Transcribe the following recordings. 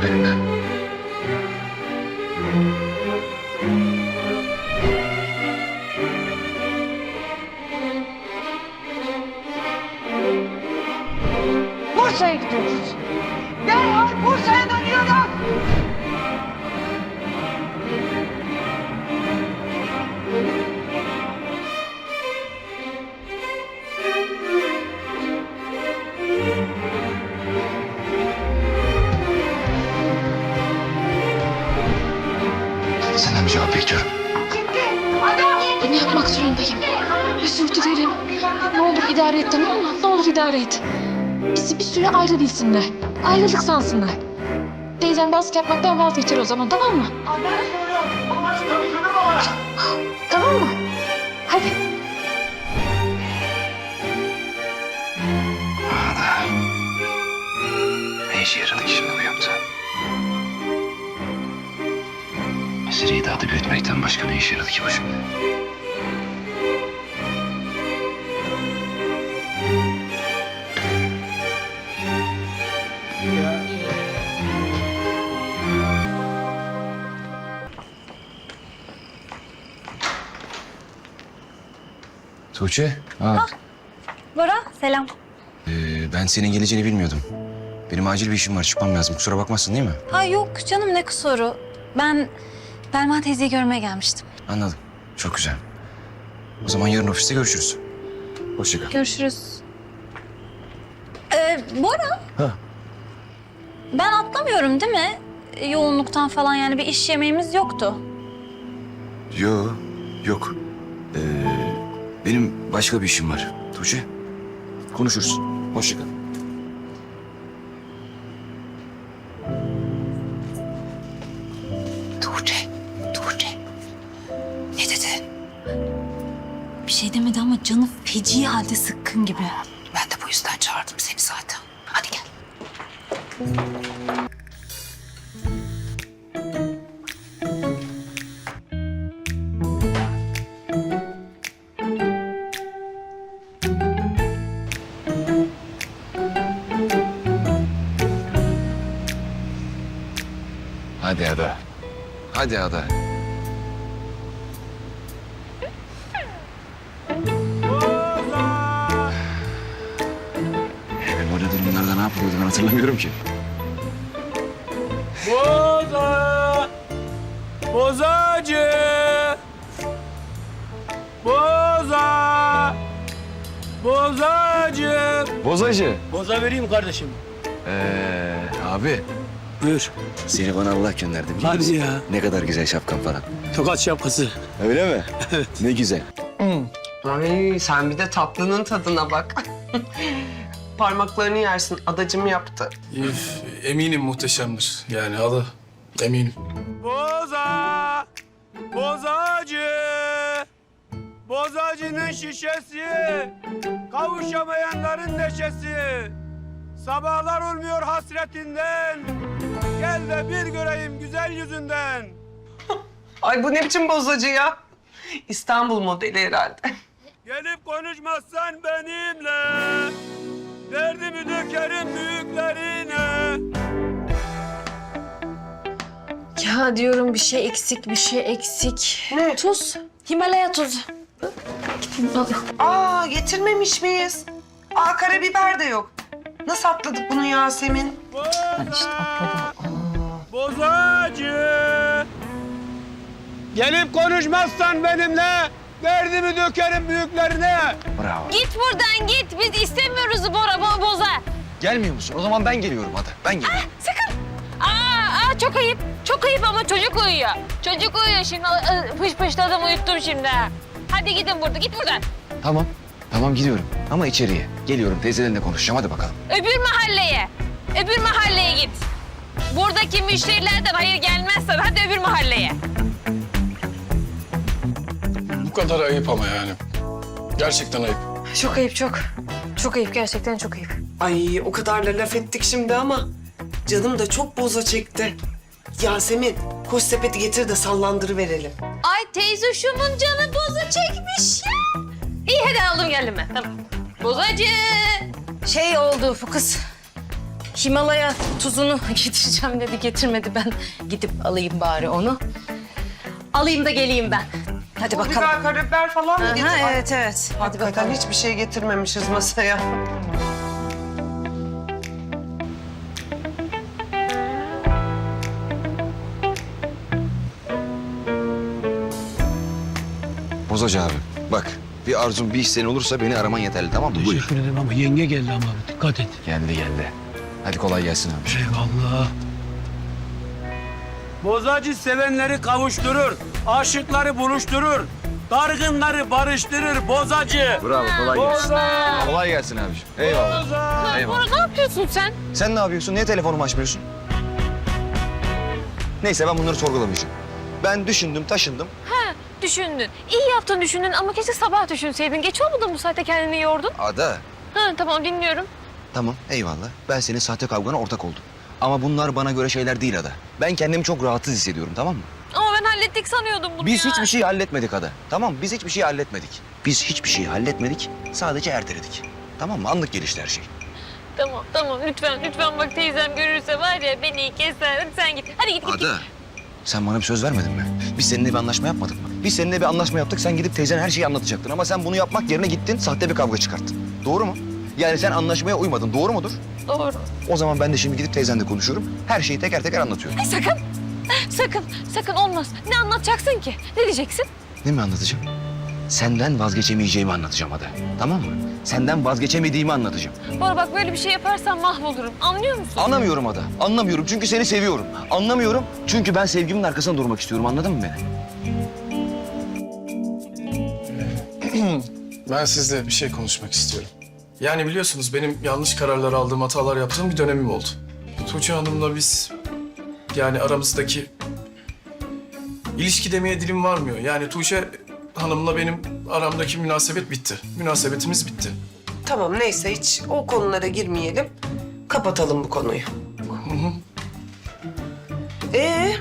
kalbinde. Bursa'ya gidiyoruz. Derhal Bursa'ya dönüyoruz. Bir cevap bekliyorum. Bunu yapmak zorundayım. Özür dilerim. Ne olur idare et tamam mı? Ne olur idare et. Bizi bir süre ayrı bilsinler. Ayrılık sansınlar. Teyzem baskı yapmaktan vazgeçer o zaman tamam mı? Tamam mı? Hadi. Ada. Ne işe yaradı ki şimdi bu yaptı? Meseleyi daha da büyütmekten başka ne işe yaradı ki bu şimdi? Tuğçe, ha, Bora selam. ee, ben senin geleceğini bilmiyordum. Benim acil bir işim var, çıkmam lazım. Kusura bakmazsın değil mi? Ha yok canım ne kusuru. Ben Belma teyzeyi görmeye gelmiştim. Anladım. Çok güzel. O zaman yarın ofiste görüşürüz. Hoşça kal. Görüşürüz. Ee, Bora. Ha. Ben atlamıyorum değil mi? Yoğunluktan falan yani bir iş yemeğimiz yoktu. Yo, yok. Ee, benim başka bir işim var. Tuğçe, konuşuruz. Hoşça kal. Canı feci halde sıkkın gibi. Ben de bu yüzden çağırdım seni zaten. Hadi gel. Hadi Ada. Hadi Ada. Hatırlamıyorum ki. Boza! Bozacı! Boza! Bozacı! Bozacı. Boza vereyim kardeşim. Ee, abi Buyur. seni bana Allah gönderdi biliyor Hadi musun? ya. Ne kadar güzel şapkan falan. Tokat şapkası. Öyle mi? Evet. Ne güzel. Ay sen bir de tatlının tadına bak. Parmaklarını yersin. Adacım yaptı. Üf, eminim muhteşemdir. Yani adı eminim. Boza! Bozacı! Bozacının şişesi, kavuşamayanların neşesi. Sabahlar olmuyor hasretinden. Gel de bir göreyim güzel yüzünden. Ay bu ne biçim bozacı ya? İstanbul modeli herhalde. Gelip konuşmazsan benimle Derdimi dökerim büyüklerine Ya diyorum bir şey eksik, bir şey eksik. Ne? Tuz. Himalaya tuzu. Aa getirmemiş miyiz? Aa karabiber de yok. Nasıl atladık bunu Yasemin? Ben işte Bozacı Gelip konuşmazsan benimle Derdimi dökerim büyüklerine Bravo. Git buradan git. Biz istemiyoruz Bora. Gelmiyor musun? O zaman ben geliyorum Ada. Ben geliyorum. Sakın. Aa, aa çok ayıp. Çok ayıp ama çocuk uyuyor. Çocuk uyuyor şimdi. Aa, Pış pışladım uyuttum şimdi. Hadi gidin burada. Git buradan. Tamam. Tamam gidiyorum. Ama içeriye. Geliyorum teyzelerinle konuşacağım. Hadi bakalım. Öbür mahalleye. Öbür mahalleye git. Buradaki müşterilerden hayır gelmezsen hadi öbür mahalleye. Bu kadar ayıp ama yani. Gerçekten ayıp. Çok ayıp çok. Çok ayıp gerçekten çok ayıp. Ay o kadar da laf ettik şimdi ama canım da çok boza çekti. Yasemin koş sepeti getir de sallandırı verelim. Ay teyze şumun canı boza çekmiş ya. İyi hadi aldım geldim ben. Tamam. Bozacı. Şey oldu bu kız. Himalaya tuzunu getireceğim dedi getirmedi ben. Gidip alayım bari onu. Alayım da geleyim ben. Hadi bakalım. biber, karabiber falan mı getir? Aha, Ay, evet evet. Hadi Hakikaten bakalım. hiçbir şey getirmemişiz masaya. Bozacı abi bak bir arzun bir isteğin olursa beni araman yeterli tamam mı? Buyur. Teşekkür ederim ama yenge geldi ama dikkat et. Geldi geldi. Hadi kolay gelsin abi. Eyvallah. Bozacı sevenleri kavuşturur, aşıkları buluşturur, dargınları barıştırır bozacı. Bravo kolay gelsin. Boza! Kolay gelsin abiciğim. Eyvallah. Boza! Eyvallah. Bora ne yapıyorsun sen? Sen ne yapıyorsun? Niye telefonumu açmıyorsun? Neyse ben bunları sorgulamayacağım. Ben düşündüm, taşındım. Düşündün. İyi yaptın düşündün ama keşke sabah düşünseydin. Geç olmadı mı bu saatte kendini yordun? Ada. Ha tamam dinliyorum. Tamam, eyvallah. Ben senin sahte kavgana ortak oldum. Ama bunlar bana göre şeyler değil Ada. Ben kendimi çok rahatsız hissediyorum, tamam mı? Ama ben hallettik sanıyordum bunu Biz ya. hiçbir şey halletmedik Ada. Tamam? Biz hiçbir şey halletmedik. Biz hiçbir şey halletmedik. Sadece erteledik. Tamam mı? Anlık gelişti her şey. Tamam tamam lütfen lütfen bak teyzem görürse var ya beni keser. Hadi sen git. Hadi git git. git. Sen bana bir söz vermedin mi? Biz seninle bir anlaşma yapmadık mı? Biz seninle bir anlaşma yaptık. Sen gidip teyzen her şeyi anlatacaktın. Ama sen bunu yapmak yerine gittin, sahte bir kavga çıkarttın. Doğru mu? Yani sen anlaşmaya uymadın. Doğru mudur? Doğru. O zaman ben de şimdi gidip teyzenle konuşuyorum. Her şeyi teker teker anlatıyorum. Sakın. Sakın sakın olmaz. Ne anlatacaksın ki? Ne diyeceksin? Ne mi anlatacağım? Senden vazgeçemeyeceğimi anlatacağım Ada. Tamam mı? Senden vazgeçemediğimi anlatacağım. Bora bak böyle bir şey yaparsan mahvolurum. Anlıyor musun? Anlamıyorum Ada. Anlamıyorum çünkü seni seviyorum. Anlamıyorum çünkü ben sevgimin arkasında durmak istiyorum. Anladın mı beni? Ben sizle bir şey konuşmak istiyorum. Yani biliyorsunuz benim yanlış kararlar aldığım, hatalar yaptığım bir dönemim oldu. Tuğçe Hanım'la biz yani aramızdaki ilişki demeye dilim varmıyor. Yani Tuğçe Hanım'la benim aramdaki münasebet bitti. Münasebetimiz bitti. Tamam neyse hiç o konulara girmeyelim. Kapatalım bu konuyu. Ee,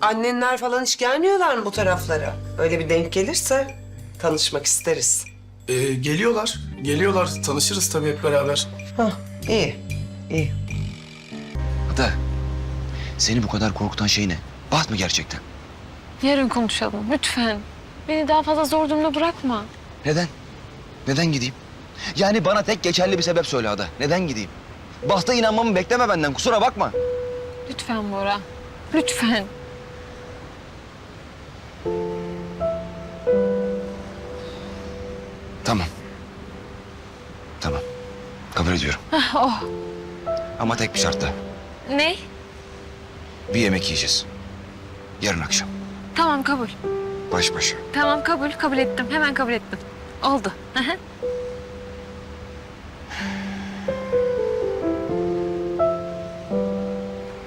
annenler falan hiç gelmiyorlar mı bu taraflara? Öyle bir denk gelirse tanışmak isteriz. Ee, geliyorlar, geliyorlar. Tanışırız tabii hep beraber. Hah, iyi, iyi. Ada, seni bu kadar korkutan şey ne? Baht mı gerçekten? Yarın konuşalım lütfen. Beni daha fazla zor durumda bırakma. Neden? Neden gideyim? Yani bana tek geçerli bir sebep söyle Ada. Neden gideyim? Bahta inanmamı bekleme benden. Kusura bakma. Lütfen Bora. Lütfen. Tamam. Tamam. Kabul ediyorum. Hah, oh. Ama tek bir şartla. Ne? Bir yemek yiyeceğiz. Yarın akşam. Tamam kabul. Baş başa. Tamam kabul. Kabul ettim. Hemen kabul ettim. Oldu.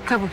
Kabul.